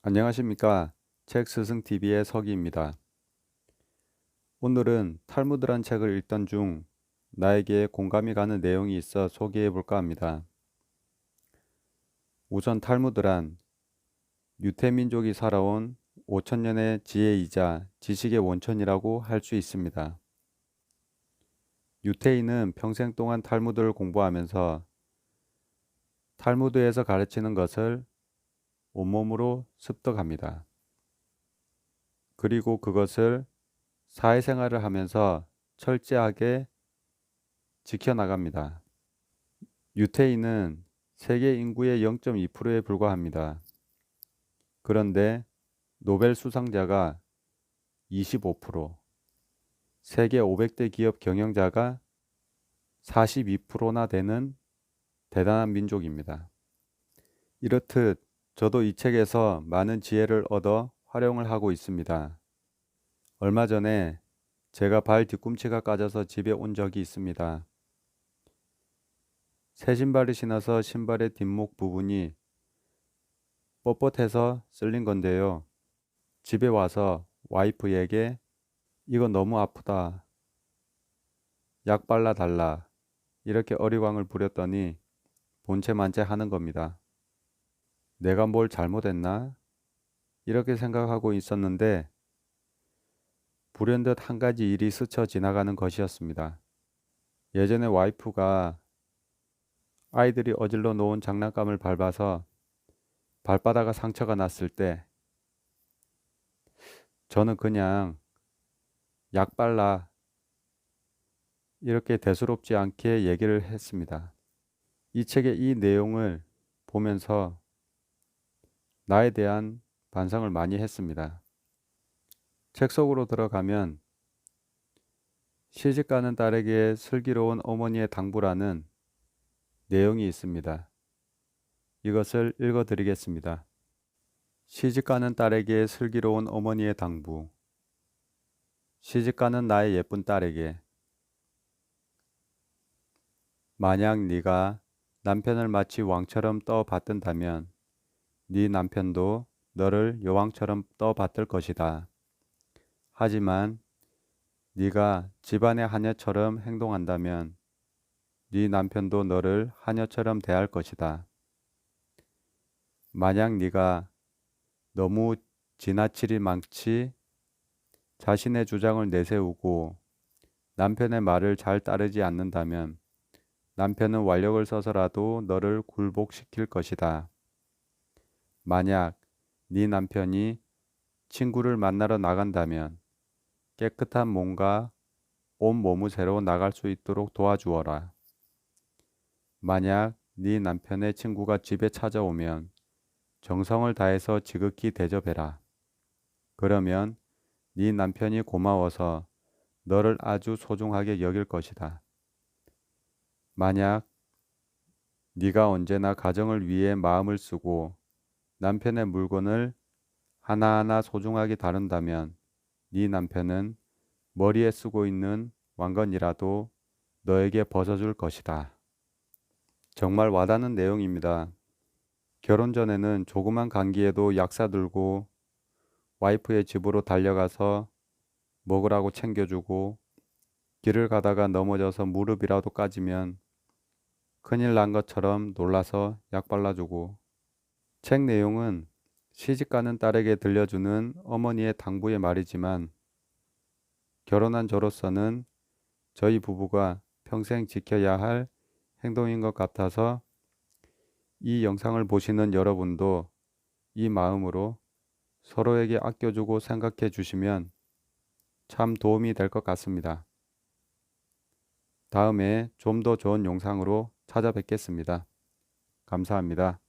안녕하십니까. 책 스승 TV의 서기입니다. 오늘은 탈무드란 책을 읽던 중 나에게 공감이 가는 내용이 있어 소개해 볼까 합니다. 우선 탈무드란 유태민족이 살아온 5천년의 지혜이자 지식의 원천이라고 할 수 있습니다. 유태인은 평생 동안 탈무드를 공부하면서 탈무드에서 가르치는 것을 온몸으로 습득합니다. 그리고 그것을 사회생활을 하면서 철저하게 지켜나갑니다. 유태인은 세계 인구의 0.2%에 불과합니다. 그런데 노벨 수상자가 25%, 세계 500대 기업 경영자가 42%나 되는 대단한 민족입니다. 이렇듯 저도 이 책에서 많은 지혜를 얻어 활용을 하고 있습니다. 얼마 전에 제가 발 뒤꿈치가 까져서 집에 온 적이 있습니다. 새 신발을 신어서 신발의 뒷목 부분이 뻣뻣해서 쓸린 건데요. 집에 와서 와이프에게 이거 너무 아프다. 약 발라 달라. 이렇게 어리광을 부렸더니 본체 만체 하는 겁니다. 내가 뭘 잘못했나? 이렇게 생각하고 있었는데 불현듯 한 가지 일이 스쳐 지나가는 것이었습니다. 예전에 와이프가 아이들이 어질러 놓은 장난감을 밟아서 발바닥에 상처가 났을 때 저는 그냥 약 발라 이렇게 대수롭지 않게 얘기를 했습니다. 이 책의 이 내용을 보면서 나에 대한 반성을 많이 했습니다. 책 속으로 들어가면 시집가는 딸에게 슬기로운 어머니의 당부라는 내용이 있습니다. 이것을 읽어 드리겠습니다. 시집가는 딸에게 슬기로운 어머니의 당부. 시집가는 나의 예쁜 딸에게 만약 네가 남편을 마치 왕처럼 떠받든다면 네 남편도 너를 여왕처럼 떠받들 것이다. 하지만 네가 집안의 하녀처럼 행동한다면 네 남편도 너를 하녀처럼 대할 것이다. 만약 네가 너무 지나치리 많지 자신의 주장을 내세우고 남편의 말을 잘 따르지 않는다면 남편은 완력을 써서라도 너를 굴복시킬 것이다. 만약 네 남편이 친구를 만나러 나간다면 깨끗한 몸과 온 몸무새로 나갈 수 있도록 도와주어라. 만약 네 남편의 친구가 집에 찾아오면 정성을 다해서 지극히 대접해라. 그러면 네 남편이 고마워서 너를 아주 소중하게 여길 것이다. 만약 네가 언제나 가정을 위해 마음을 쓰고 남편의 물건을 하나하나 소중하게 다룬다면 네 남편은 머리에 쓰고 있는 왕건이라도 너에게 벗어줄 것이다. 정말 와닿는 내용입니다. 결혼 전에는 조그만 감기에도 약 사 들고 와이프의 집으로 달려가서 먹으라고 챙겨주고 길을 가다가 넘어져서 무릎이라도 까지면 큰일 난 것처럼 놀라서 약 발라주고 책 내용은 시집가는 딸에게 들려주는 어머니의 당부의 말이지만 결혼한 저로서는 저희 부부가 평생 지켜야 할 행동인 것 같아서 이 영상을 보시는 여러분도 이 마음으로 서로에게 아껴주고 생각해 주시면 참 도움이 될 것 같습니다. 다음에 좀 더 좋은 영상으로 찾아뵙겠습니다. 감사합니다.